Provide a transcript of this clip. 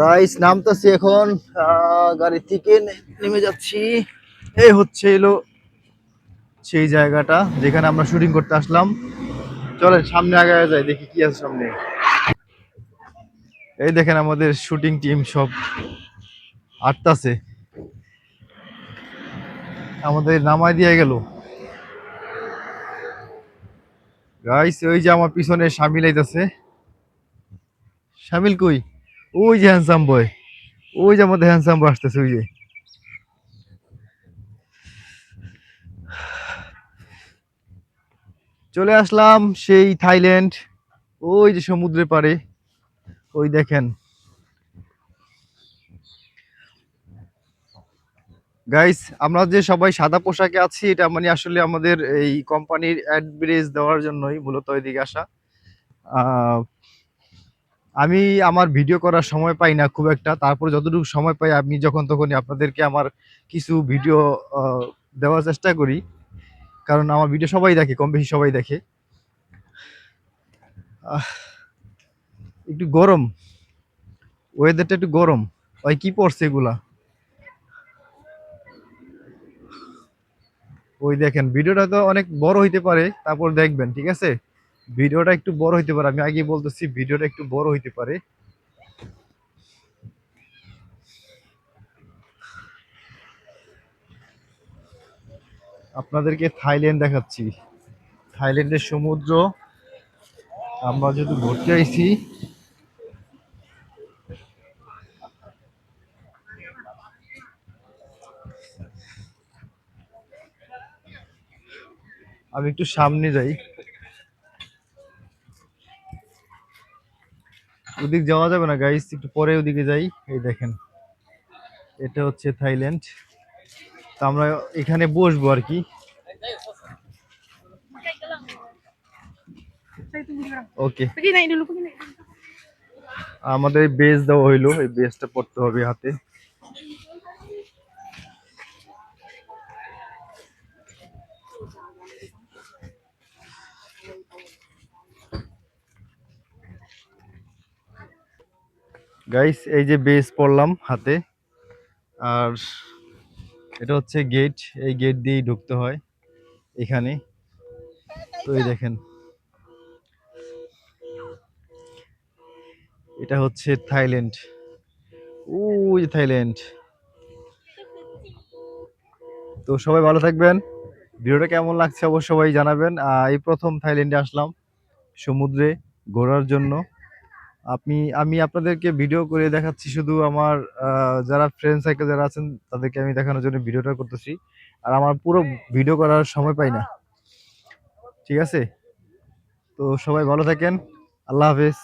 Guys নামতেছি এখন গাড়ি থেকে নেমে যাচ্ছি। এই হচ্ছে এলো সেই জায়গাটা যেখানে আমরা শুটিং করতে আসলাম। চলেন, সামনে আগে যাই, দেখি কি আছে সামনে। এই দেখেন আমাদের শুটিং টিম সব আটতাছে আমাদের নামায় দিয়ে গেল। গাইস ওই যে আমার পিছনে শামিল আইতাছে শামিল কই? ওই যে হ্যান্ডসাম বয় ওই যে আমাদের হ্যান্ডসাম বয় আসতেছে, ওই যে। চলে আসলাম সেই থাইল্যান্ড। ওই যে সমুদ্রের পাড়ে। ওই দেখেন। গাইস আমরা যে সবাই সাদা পোশাকে আছি, এটা মানে আসলে আমাদের এই কোম্পানির অ্যাডভারেজ দেওয়ার জন্যই মূলত এদিকে আসা। আমি আমার ভিডিও করার সময় পাই না খুব একটা। তারপর যতটুকু সময় পাই, আমি যখন তখনই আপনাদেরকে আমার কিছু ভিডিও দেওয়ার চেষ্টা করি। কারণ আমার ভিডিও সবাই দেখে, কম বেশি সবাই দেখে। একটু গরম। ওয়েদারটা একটু গরম। ওই কি পড়ছে এগুলা? ওই দেখেন ভিডিওটা তো অনেক বড় হইতে পারে, তারপর দেখবেন, ঠিক আছে? ভিডিওটা একটু বড় হইতে পারে, আমি আগে বলতেছি ভিডিওটা একটু বড় হইতে পারে। আপনাদেরকে থাইল্যান্ড দেখাচ্ছি। থাইল্যান্ডের সমুদ্র, আমরা যেহেতু ঘুরতে আইছি, আমি একটু সামনে যাই। ওদিক যাওয়া যাবে না গাইস একটু পরে ওদিকে যাই। এই দেখেন এটা হচ্ছে থাইল্যান্ড। তা আমরা এখানে বসবো আর কি। ওকে. আমাদের বেস দেওয়া হইল এই বেসটা পড়তে হবে হাতে। গাইস এই যে বেস পড়লাম হাতে, আর এটা হচ্ছে গেট এই গেট দিয়েই ঢুকতে হয়, এখানে। তো এই দেখেন, এটা হচ্ছে থাইল্যান্ড ওই থাইল্যান্ড তো সবাই ভালো থাকবেন। ভিডিওটা কেমন লাগছে অবশ্যই জানাবেন। এই প্রথম থাইল্যান্ডে আসলাম সমুদ্রে ঘোরার জন্য। আপনি, আমি আপনাদেরকে ভিডিও করে দেখাচ্ছি শুধু আমার যারা ফ্রেন্ড সাইকেল যারা আছেন, তাদেরকে আমি দেখানোর জন্য ভিডিওটা করতেছি। আর আমার পুরো ভিডিও করার সময় পাই না। ঠিক আছে? তো সবাই ভালো থাকেন। আল্লাহ হাফেজ।